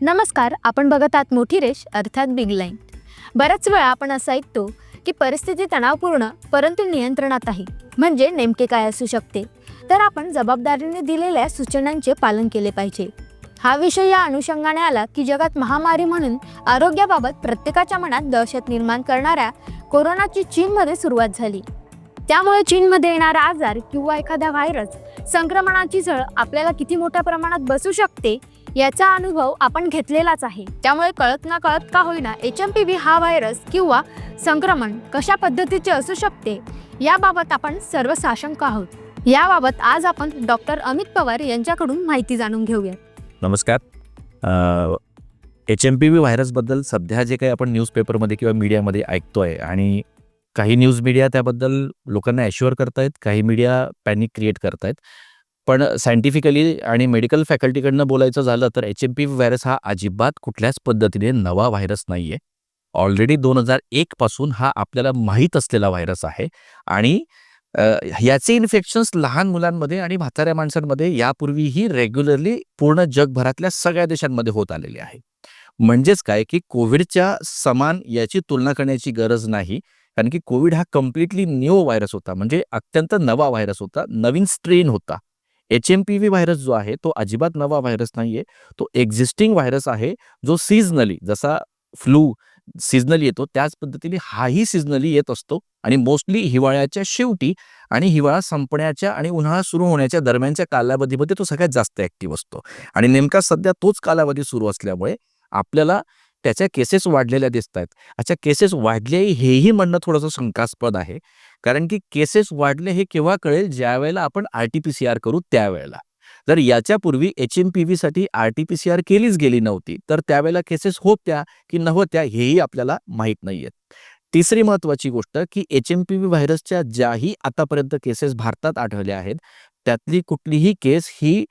नमस्कार आपण बघत आहात मोठी रेष अर्थात बिग लाईन बऱ्याच वेळा आपण असं ऐकतो की परिस्थिती तणावपूर्ण परंतु नियंत्रणात आहे. म्हणजे नेमके काय असू शकते? तर आपण जबाबदारीने दिलेल्या सूचनांचे पालन केले पाहिजे. हा विषय या अनुषंगाने आला की जगात महामारी म्हणून आरोग्याबाबत प्रत्येकाच्या मनात दहशत निर्माण करणाऱ्या कोरोनाची चीनमध्ये सुरुवात झाली. त्यामुळे चीनमध्ये येणारा आजार किंवा एखादा व्हायरस संक्रमणाची झळ आपल्याला किती मोठ्या प्रमाणात बसू शकते याचा अनुभव आपण घेतलेलाच आहे. त्यामुळे कळत ना कळत का होईना एच एम पी व्ही हा व्हायरस किंवा संक्रमण कशा पद्धतीचे असू शकते याबाबत आपण सर्व साशंक आहोत. याबाबत आज आपण डॉक्टर अमित पवार यांच्याकडून माहिती जाणून घेऊया नमस्कार. एच एम पी व्ही व्हायरसबद्दल सध्या जे काही आपण न्यूजपेपरमध्ये किंवा मीडियामध्ये ऐकतोय आणि काही न्यूज मीडिया त्याबद्दल लोकांना ॲश्युअर करतायत काही मीडिया पॅनिक क्रिएट करतायत. पण सायंटिफिकली आणि मेडिकल फॅकल्टीकडनं बोलायचं झालं तर एच एम पी व्हायरस हा अजिबात कुठल्याच पद्धतीने नवा व्हायरस नाही आहे ऑलरेडी दोन हजार एकपासून हा आपल्याला माहीत असलेला व्हायरस आहे. आणि याचे इन्फेक्शन्स लहान मुलांमध्ये आणि म्हाताऱ्या माणसांमध्ये यापूर्वीही रेग्युलरली पूर्ण जगभरातल्या सगळ्या देशांमध्ये होत आलेले आहे. म्हणजेच काय की कोविडच्या समान याची तुलना करण्याची गरज नाही. कारण की कोविड हा कम्प्लिटली न्यू व्हायरस होता. म्हणजे अत्यंत नवा व्हायरस होता. नवीन स्ट्रेन होता. H M P V virus जो आहे तो अजिबात नवा व्हायरस नाही आहे तो एक्झिस्टिंग व्हायरस आहे जो सीझनली जसा फ्लू सीझनली येतो त्याच पद्धतीने हाही सीझनली येत असतो. आणि मोस्टली हिवाळ्याच्या शेवटी आणि हिवाळा संपण्याच्या आणि उन्हाळा सुरू होण्याच्या दरम्यानच्या कालावधीमध्ये तो सगळ्यात जास्त ॲक्टिव्ह असतो. आणि नेमका सध्या तोच कालावधी सुरू असल्यामुळे आपल्याला त्याच्या केसेस वाढलेल्या दिसत आहेत. अच्छा केसेस वाढले हेही म्हणणं थोडंसं शंकास्पद आहे. कारण की केसेस वाढले हे केव्हा कळेल? ज्यावेळेला आपण R T P C R करू त्यावेळेला. जर याच्यापूर्वी एच एम पी व्हीसाठी R T P C R केलीच गेली नव्हती तर त्यावेळेला केसेस होत्या की नव्हत्या हेही आपल्याला माहीत नाही आहेत तिसरी महत्त्वाची गोष्ट की एच एम पी व्ही व्हायरसच्या ज्याही आतापर्यंत केसेस भारतात आढळल्या आहेत त्यातली कुठलीही केस ही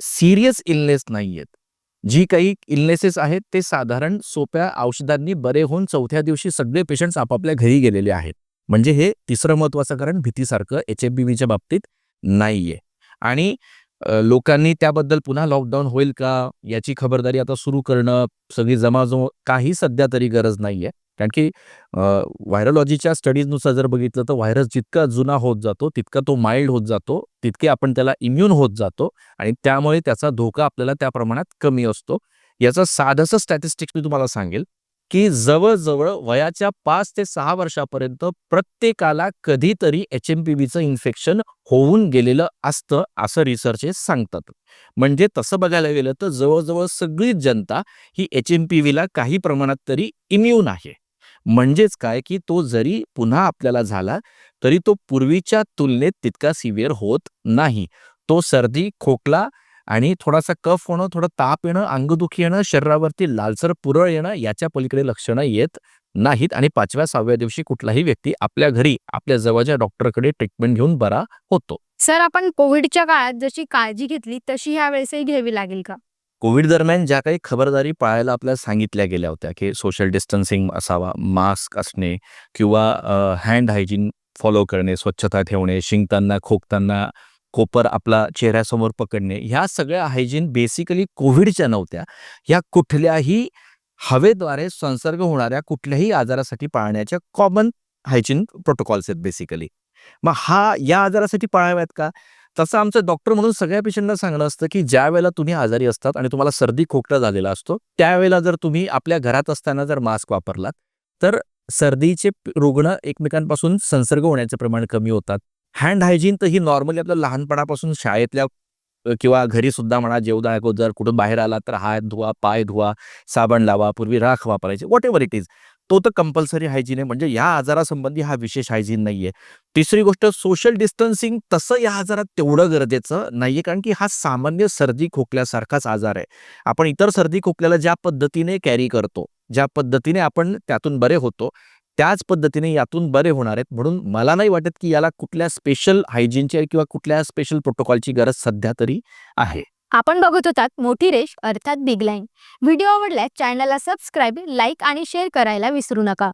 सिरियस इलनेस नाही आहेत जी काही इलनेसेस आहेत ते साधारण सोप्या औषधांनी बरे होऊन चौथ्या दिवशी सगळे पेशंट्स आपापल्या घरी गेलेले आहेत. म्हणजे हे तिसरं महत्त्वाचं कारण भीतीसारखं एच एफ बी व्हीच्या बाबतीत नाहीये. आणि लोकांनी त्याबद्दल पुन्हा लॉकडाऊन होईल का याची खबरदारी आता सुरू करणं सगळी जमाजो काही सध्या तरी गरज नाहीये. कारण की व्हायरोलॉजीच्या स्टडीजनुसार जर बघितलं तर व्हायरस जितका जुना होत जातो तितका तो माइल्ड होत जातो तितके आपण त्याला इम्युन होत जातो आणि त्यामुळे त्याचा धोका आपल्याला त्या प्रमाणात कमी असतो. याचं साधंसं स्टॅटिस्टिक्स मी तुम्हाला सांगेल की जवळजवळ वयाच्या पाच ते सहा वर्षापर्यंत प्रत्येकाला कधीतरी एच एम पी व्हीचं इन्फेक्शन होऊन गेलेलं असतं असं रिसर्चेस सांगतात. म्हणजे तसं बघायला गेलं तर जवळजवळ सगळीच जनता ही एच एम पी व्हीला काही प्रमाणात तरी इम्युन आहे. म्हणजेच काय की तो जरी पुन्हा आपल्याला झाला तरी तो पूर्वीच्या तुलनेत तितका सिव्हिअर होत नाही. तो सर्दी खोकला आणि थोडासा कफ होणं थोडं ताप येणं अंगदुखी येणं शरीरावरती लालसर पुरळ येणं याच्या पलीकडे लक्षणं येत नाहीत आणि पाचव्या सहाव्या दिवशी कुठलाही व्यक्ती आपल्या घरी आपल्या जवळच्या डॉक्टरकडे ट्रीटमेंट घेऊन बरा होतो. सर आपण कोविडच्या काळात जशी काळजी घेतली तशी ह्या वेळेसही घ्यावी लागेल का? कोविड दरम्यान ज्या काही खबरदारी पाळायला आपल्याला सांगितल्या गेल्या होत्या की सोशल डिस्टन्सिंग असावा मास्क असणे किंवा हँड हायजीन फॉलो करणे स्वच्छता ठेवणे शिंकताना खोकताना कोपर आपला चेहऱ्यासमोर पकडणे ह्या सगळ्या हायजीन बेसिकली कोविडच्या नव्हत्या. ह्या कुठल्याही हवेद्वारे संसर्ग होणाऱ्या कुठल्याही आजारासाठी पाळण्याच्या कॉमन हायजीन प्रोटोकॉल्स आहेत बेसिकली मग हा या आजारासाठी पाळाव्यात का? तसं आमचं डॉक्टर म्हणून सगळ्या पेशंटना सांगणं असतं की ज्या वेळेला तुम्ही आजारी असतात आणि तुम्हाला सर्दी खोकला झालेला असतो त्यावेळेला जर तुम्ही आपल्या घरात असताना जर मास्क वापरलात तर सर्दीचे रुग्ण एकमेकांपासून संसर्ग होण्याचे प्रमाण कमी होतात. हँड हायजीन तर ही नॉर्मली आपल्या लहानपणापासून शाळेतल्या किंवा घरी सुद्धा म्हणा जेवदा अगोदर कुठून बाहेर आला तर हात धुवा पाय धुवा साबण लावा पूर्वी राख वापरायचे वॉट एव्हर इट इज तो तर कंपल्सरी हायजीन आहे. म्हणजे या आजारासंबंधी हा विशेष हायजीन नाहीये. तिसरी गोष्ट सोशल डिस्टन्सिंग तसं या आजारात तेवढं गरजेचं नाहीये. कारण की हा सामान्य सर्दी खोकल्यासारखाच आजार आहे. आपण इतर सर्दी खोकल्याला ज्या पद्धतीने कॅरी करतो ज्या पद्धतीने आपण त्यातून बरे होतो त्याच पद्धतीने यातून बरे होणार आहेत. म्हणून मला नाही वाटत की याला कुठल्या स्पेशल हायजीनची किंवा कुठल्या स्पेशल प्रोटोकॉलची गरज सध्या तरी आहे. आपण बघत होतात मोठी रेष अर्थात बिग लाईन व्हिडिओ आवडल्यास चॅनलला सबस्क्राईब लाईक आणि शेअर करायला विसरू नका.